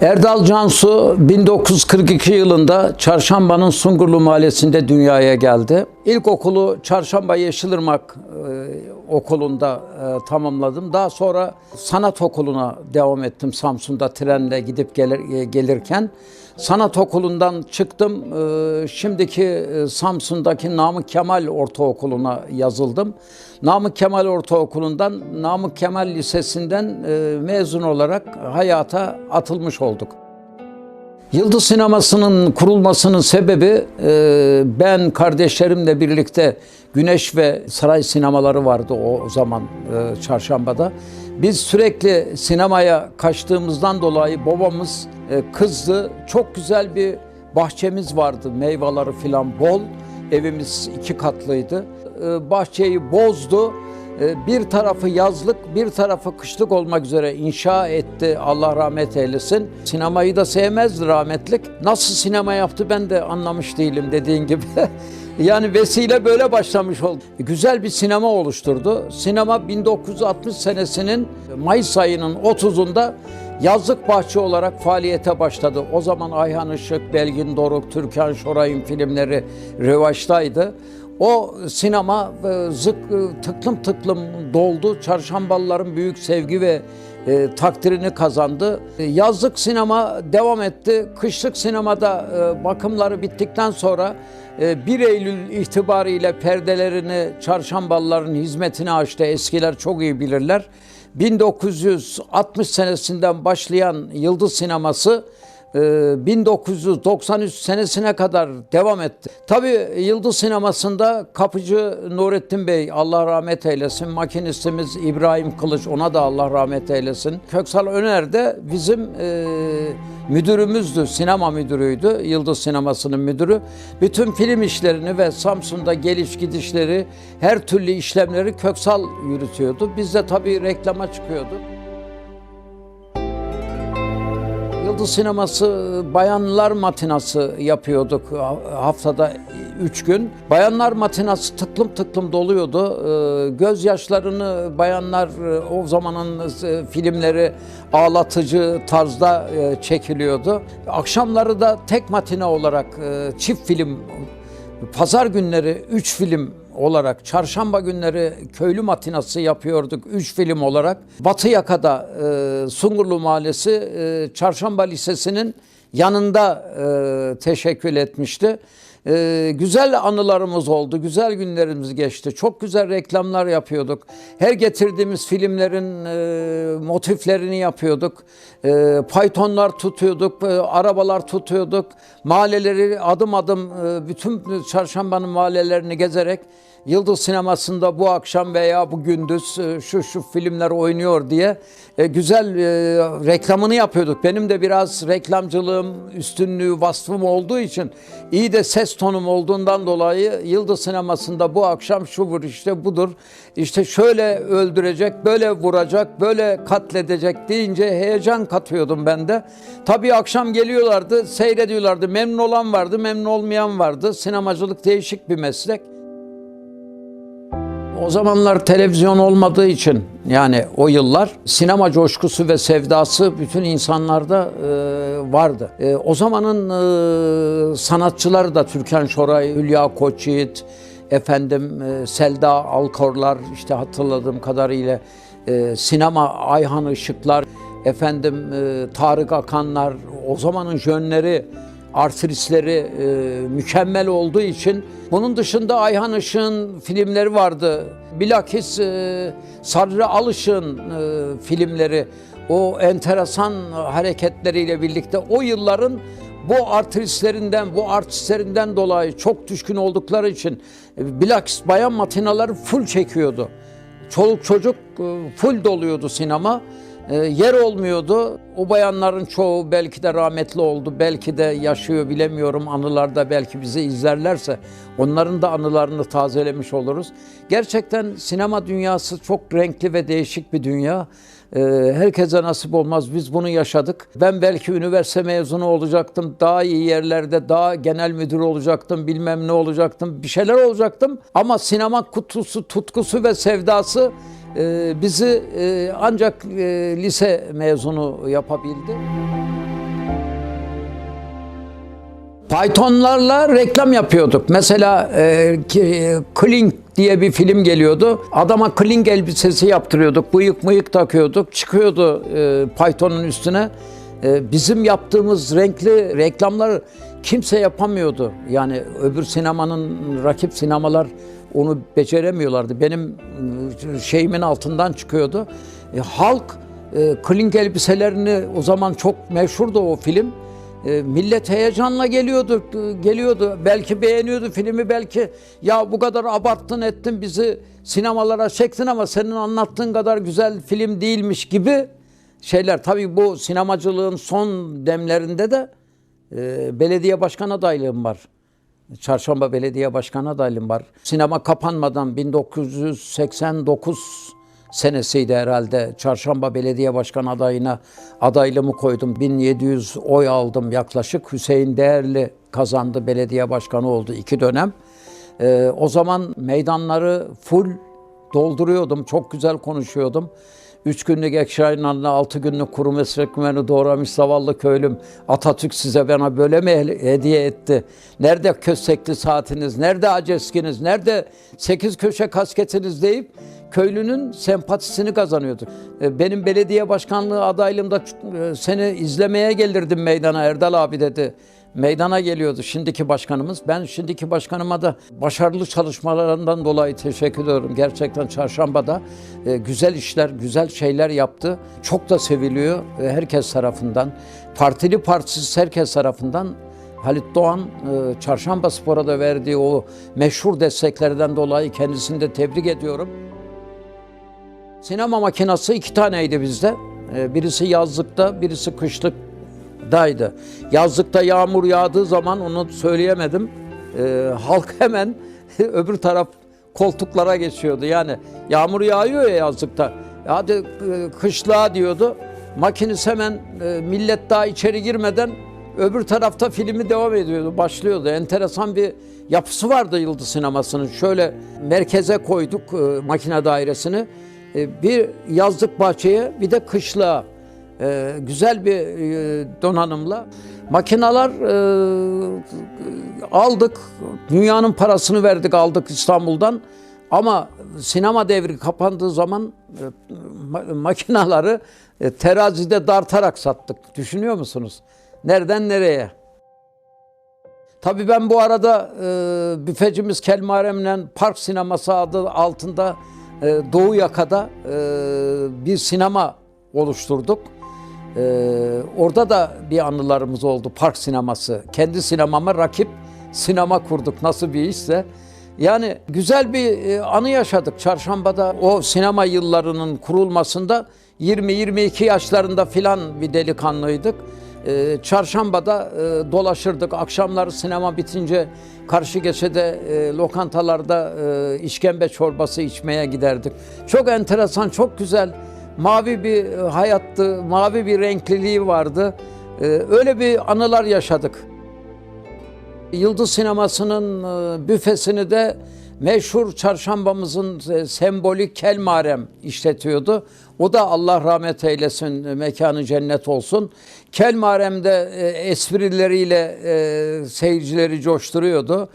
Erdal Cansu 1942 yılında Çarşamba'nın Sungurlu Mahallesi'nde dünyaya geldi. İlkokulu Çarşamba Yeşilırmak e, okulunda e, tamamladım. Daha sonra sanat okuluna devam ettim Samsun'da trenle gidip gelir, e, gelirken. Sanat okulundan çıktım. E, şimdiki e, Samsun'daki Namık Kemal Ortaokulu'na yazıldım. Namık Kemal Ortaokulu'ndan Namık Kemal Lisesi'nden e, mezun olarak hayata atılmış olduk. Yıldız Sineması'nın kurulmasının sebebi e, ben kardeşlerimle birlikte Güneş ve Saray sinemaları vardı o zaman Çarşamba'da. Biz sürekli sinemaya kaçtığımızdan dolayı babamız e, kızdı. Çok güzel bir bahçemiz vardı. Meyveleri filan bol. Evimiz iki katlıydı. E, bahçeyi bozdu. E, Bir tarafı yazlık, bir tarafı kışlık olmak üzere inşa etti. Allah rahmet eylesin. Sinemayı da sevmezdi rahmetlik. Nasıl sinema yaptı ben de anlamış değilim dediğin gibi. yani vesile böyle başlamış oldu. Güzel bir sinema oluşturdu. Sinema 1960 senesinin Mayıs ayının 30'unda yazlık bahçe olarak faaliyete başladı. O zaman Ayhan Işık, Belgin Doruk, Türkan Şoray'ın filmleri revaçtaydı. O sinema e, zık e, tıklım tıklım doldu. Çarşambalıların büyük sevgi ve e, takdirini kazandı. E, Yazlık sinema devam etti. Kışlık sinemada e, bakımları bittikten sonra e, 1 Eylül itibariyle perdelerini çarşambalıların hizmetine açtı. Eskiler çok iyi bilirler. 1960 senesinden başlayan Yıldız Sineması 1993 senesine kadar devam etti. Tabii Yıldız Sineması'nda kapıcı Nurettin Bey Allah rahmet eylesin, makinistimiz İbrahim Kılıç ona da Allah rahmet eylesin. Köksal Öner de bizim e, müdürümüzdü, sinema müdürüydü, Yıldız Sineması'nın müdürü. Bütün film işlerini ve Samsun'da geliş gidişleri, her türlü işlemleri Köksal yürütüyordu. Biz de tabii reklama çıkıyorduk. Yıldız Sineması bayanlar matinası yapıyorduk haftada üç gün. Bayanlar matinası tıklım tıklım doluyordu. Ee, Gözyaşlarını bayanlar e, o zamanın e, filmleri ağlatıcı tarzda e, çekiliyordu. Akşamları da tek matine olarak çift film Pazar günleri 3 film olarak, çarşamba günleri köylü matinası yapıyorduk 3 film olarak. Batı yakada e, Sungurlu Mahallesi e, Çarşamba Lisesi'nin yanında e, teşekkül etmişti. E, güzel anılarımız oldu, güzel günlerimiz geçti. Çok güzel reklamlar yapıyorduk. Her getirdiğimiz filmlerin e, motiflerini yapıyorduk. E, Pythonlar tutuyorduk, e, arabalar tutuyorduk. Mahalleleri adım adım e, bütün çarşambanın mahallelerini gezerek Yıldız Sineması'nda bu akşam veya bu gündüz e, şu şu filmler oynuyor diye e, güzel e, reklamını yapıyorduk. Benim de biraz reklamcılığım, üstünlüğü, vasfım olduğu için iyi de ses tonum olduğundan dolayı Yıldız Sineması'nda bu akşam şu vur işte budur. İşte şöyle öldürecek, böyle vuracak, böyle katledecek deyince heyecan katıyordum ben de. Tabii akşam geliyorlardı, seyrediyorlardı. Memnun olan vardı, memnun olmayan vardı. Sinemacılık değişik bir meslek. O zamanlar televizyon olmadığı için yani o yıllar sinema coşkusu ve sevdası bütün insanlarda e, vardı. E, o zamanın e, sanatçıları da Türkan Şoray, Hülya Koçyiğit, efendim e, Selda Alkorlar işte hatırladığım kadarıyla e, sinema Ayhan Işıklar, efendim e, Tarık Akanlar, o zamanın jönleri artistleri e, mükemmel olduğu için bunun dışında Ayhan Işık'ın filmleri vardı. Bilakis e, Sarı Alışık'ın e, filmleri o enteresan hareketleriyle birlikte o yılların bu artistlerinden, bu artistlerinden dolayı çok düşkün oldukları için e, bilakis bayan matinaları full çekiyordu. Çoluk çocuk e, full doluyordu sinema. E, yer olmuyordu. O bayanların çoğu belki de rahmetli oldu, belki de yaşıyor bilemiyorum. Anılarda belki bizi izlerlerse onların da anılarını tazelemiş oluruz. Gerçekten sinema dünyası çok renkli ve değişik bir dünya. E, herkese nasip olmaz. Biz bunu yaşadık. Ben belki üniversite mezunu olacaktım. Daha iyi yerlerde, daha genel müdür olacaktım. Bilmem ne olacaktım. Bir şeyler olacaktım. Ama sinema kutusu, tutkusu ve sevdası e, bizi e, ancak e, lise mezunu yapabildi. Pythonlarla reklam yapıyorduk. Mesela e, Kling diye bir film geliyordu. Adama Kling elbisesi yaptırıyorduk. Bıyık mıyık takıyorduk. Çıkıyordu e, Python'un üstüne. E, bizim yaptığımız renkli reklamlar kimse yapamıyordu. Yani öbür sinemanın rakip sinemalar onu beceremiyorlardı. Benim e, şeyimin altından çıkıyordu. E, halk e, Kling elbiselerini o zaman çok meşhurdu o film. E, millet heyecanla geliyordu, e, geliyordu. Belki beğeniyordu filmi, belki ya bu kadar abarttın ettin bizi sinemalara çektin ama senin anlattığın kadar güzel film değilmiş gibi şeyler. Tabii bu sinemacılığın son demlerinde de e, belediye başkan adaylığım var. Çarşamba Belediye Başkanı adaylığım var. Sinema kapanmadan 1989 senesiydi herhalde. Çarşamba Belediye Başkanı adayına adaylığımı koydum. 1700 oy aldım yaklaşık. Hüseyin Değerli kazandı, belediye başkanı oldu iki dönem. Ee, o zaman meydanları full dolduruyordum. Çok güzel konuşuyordum. Üç günlük ekşaynanla altı günlük kuru mesrekmeni doğramış zavallı köylüm. Atatürk size bana böyle mi hediye etti? Nerede köstekli saatiniz? Nerede aceskiniz? Nerede sekiz köşe kasketiniz deyip köylünün sempatisini kazanıyorduk. E, Benim belediye başkanlığı adaylığımda e, seni izlemeye gelirdim meydana Erdal abi dedi meydana geliyordu şimdiki başkanımız. Ben şimdiki başkanıma da başarılı çalışmalarından dolayı teşekkür ediyorum. Gerçekten çarşambada e, güzel işler, güzel şeyler yaptı. Çok da seviliyor e, herkes tarafından. Partili partisiz herkes tarafından. Halit Doğan e, Çarşamba Spor'a da verdiği o meşhur desteklerden dolayı kendisini de tebrik ediyorum. Sinema makinası iki taneydi bizde. Ee, Birisi yazlıkta, birisi kışlıktaydı. Yazlıkta yağmur yağdığı zaman onu söyleyemedim. Ee, halk hemen öbür taraf koltuklara geçiyordu. Yani yağmur yağıyor ya yazlıkta. Hadi e, kışlığa diyordu. Makinist hemen e, millet daha içeri girmeden öbür tarafta filmi devam ediyordu, başlıyordu. Enteresan bir yapısı vardı Yıldız Sineması'nın. Şöyle merkeze koyduk e, makine dairesini. E, bir yazlık bahçeye bir de kışlığa e, güzel bir e, donanımla makineler e, aldık. Dünyanın parasını verdik aldık İstanbul'dan. Ama sinema devri kapandığı zaman e, ma- makinaları terazide dartarak sattık. Düşünüyor musunuz? Nereden nereye? Tabii ben bu arada e, büfecimiz Kelmarem'le Park Sineması adı altında e, Doğu Yaka'da e, bir sinema oluşturduk. E, orada da bir anılarımız oldu Park Sineması. Kendi sinemama rakip sinema kurduk nasıl bir işse. Yani güzel bir e, anı yaşadık çarşambada. O sinema yıllarının kurulmasında 20-22 yaşlarında filan bir delikanlıydık. Ee, çarşambada e, dolaşırdık. Akşamları sinema bitince karşı geçede e, lokantalarda işkembe çorbası içmeye giderdik. Çok enteresan, çok güzel. Mavi bir e, hayattı, mavi bir renkliliği vardı. E, öyle bir anılar yaşadık. Yıldız Sineması'nın e, büfesini de meşhur çarşambamızın sembolik Kelmarem işletiyordu. O da Allah rahmet eylesin, mekanı cennet olsun. Kelmarem'de esprileriyle seyircileri coşturuyordu.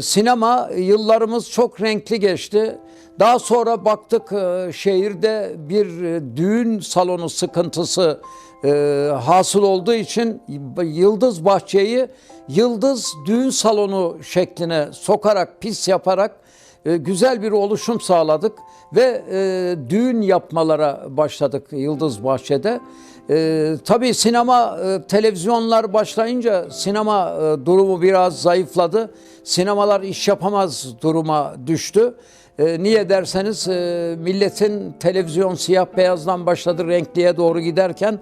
Sinema yıllarımız çok renkli geçti. Daha sonra baktık e, şehirde bir e, düğün salonu sıkıntısı e, hasıl olduğu için Yıldız Bahçe'yi Yıldız Düğün Salonu şekline sokarak, pis yaparak güzel bir oluşum sağladık ve düğün yapmalara başladık Yıldız Bahçe'de. E, tabii sinema, e, televizyonlar başlayınca sinema e, durumu biraz zayıfladı. Sinemalar iş yapamaz duruma düştü. E, niye derseniz e, milletin televizyon siyah beyazdan başladı renkliye doğru giderken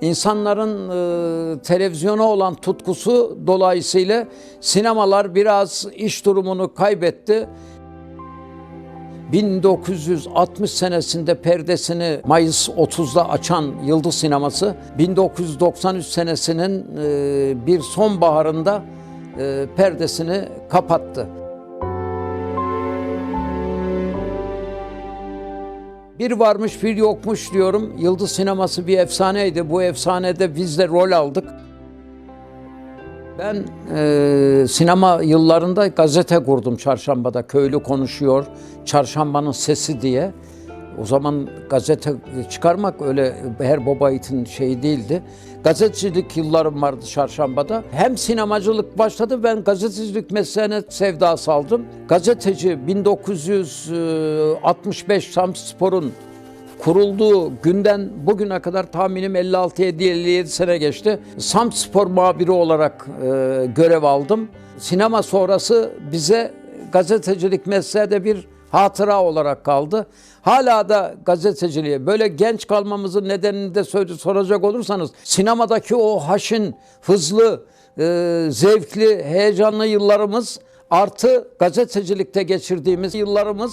insanların e, televizyona olan tutkusu dolayısıyla sinemalar biraz iş durumunu kaybetti. 1960 senesinde perdesini Mayıs 30'da açan Yıldız Sineması 1993 senesinin bir sonbaharında perdesini kapattı. Bir varmış bir yokmuş diyorum. Yıldız sineması bir efsaneydi. Bu efsanede biz de rol aldık. Ben e, sinema yıllarında gazete kurdum Çarşamba'da. Köylü konuşuyor, Çarşamba'nın sesi diye. O zaman gazete çıkarmak öyle her baba yiğitin şeyi değildi. Gazetecilik yıllarım vardı Çarşamba'da. Hem sinemacılık başladı, ben gazetecilik mesleğine sevda saldım. Gazeteci 1965 Samspor'un kurulduğu günden bugüne kadar tahminim 56-57 sene geçti. Samt Spor muhabiri olarak e, görev aldım. Sinema sonrası bize gazetecilik mesleği de bir hatıra olarak kaldı. Hala da gazeteciliğe böyle genç kalmamızın nedenini de soracak olursanız sinemadaki o haşin, hızlı, e, zevkli, heyecanlı yıllarımız artı gazetecilikte geçirdiğimiz yıllarımız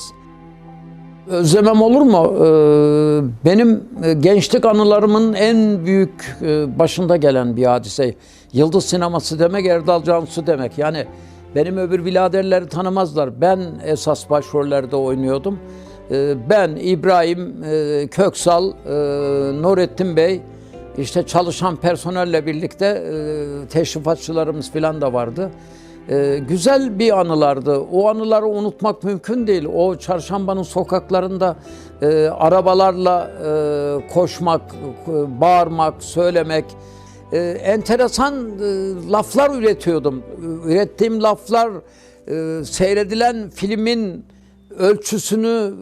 Özlemem olur mu? Ee, Benim e, gençlik anılarımın en büyük e, başında gelen bir hadise. Yıldız sineması demek Erdal Cansu demek. Yani benim öbür biraderleri tanımazlar. Ben esas başrollerde oynuyordum. Ee, Ben, İbrahim, e, Köksal, e, Nurettin Bey, işte çalışan personelle birlikte e, teşrifatçılarımız falan da vardı. Ee, güzel bir anılardı. O anıları unutmak mümkün değil. O çarşambanın sokaklarında arabalarla koşmak, bağırmak, söylemek, e, enteresan e, laflar üretiyordum. Ürettiğim laflar e, seyredilen filmin ölçüsünü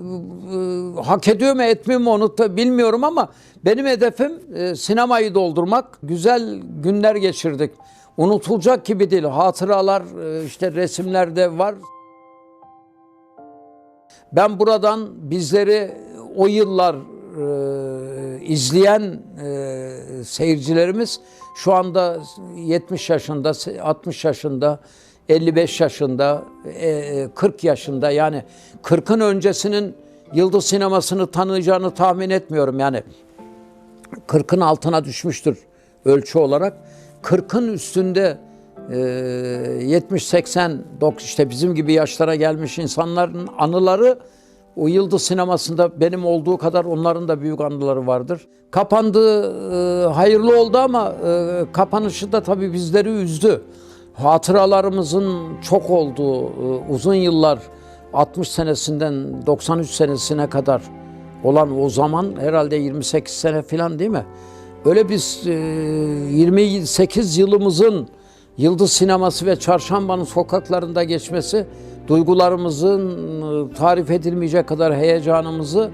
e, hak ediyor mu etmiyor mu onu da bilmiyorum ama benim hedefim e, sinemayı doldurmak. Güzel günler geçirdik. Unutulacak gibi değil. Hatıralar e, işte resimlerde var. Ben buradan bizleri o yıllar e, izleyen e, seyircilerimiz şu anda 70 yaşında, 60 yaşında, 55 yaşında, e, 40 yaşında yani 40'ın öncesinin yıldız sinemasını tanıyacağını tahmin etmiyorum. Yani 40'ın altına düşmüştür ölçü olarak. 40'ın üstünde e, 70-80 dok- işte bizim gibi yaşlara gelmiş insanların anıları o yıldız sinemasında benim olduğu kadar onların da büyük anıları vardır. Kapandı, e, hayırlı oldu ama e, kapanışı da tabii bizleri üzdü. Hatıralarımızın çok olduğu e, uzun yıllar 60 senesinden 93 senesine kadar olan o zaman herhalde 28 sene falan değil mi? Öyle biz e, 28 yılımızın Yıldız Sineması ve Çarşamba'nın sokaklarında geçmesi duygularımızın e, tarif edilmeyecek kadar heyecanımızı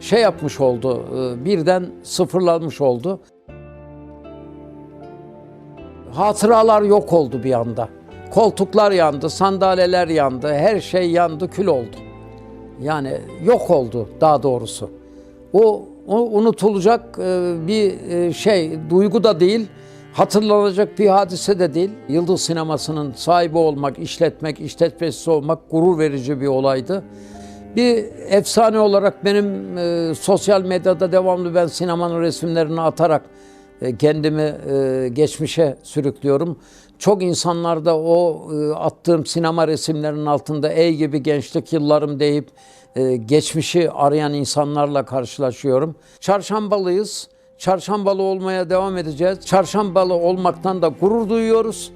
şey yapmış oldu, e, birden sıfırlanmış oldu. Hatıralar yok oldu bir anda. Koltuklar yandı, sandalyeler yandı, her şey yandı, kül oldu. Yani yok oldu daha doğrusu. O, o unutulacak e, bir şey, duygu da değil, hatırlanacak bir hadise de değil. Yıldız sinemasının sahibi olmak, işletmek, işletmecisi olmak gurur verici bir olaydı. Bir efsane olarak benim e, sosyal medyada devamlı ben sinemanın resimlerini atarak e, kendimi e, geçmişe sürüklüyorum. Çok insanlarda o e, attığım sinema resimlerinin altında ey gibi gençlik yıllarım deyip e, geçmişi arayan insanlarla karşılaşıyorum. Çarşambalıyız. Çarşambalı olmaya devam edeceğiz. Çarşambalı olmaktan da gurur duyuyoruz.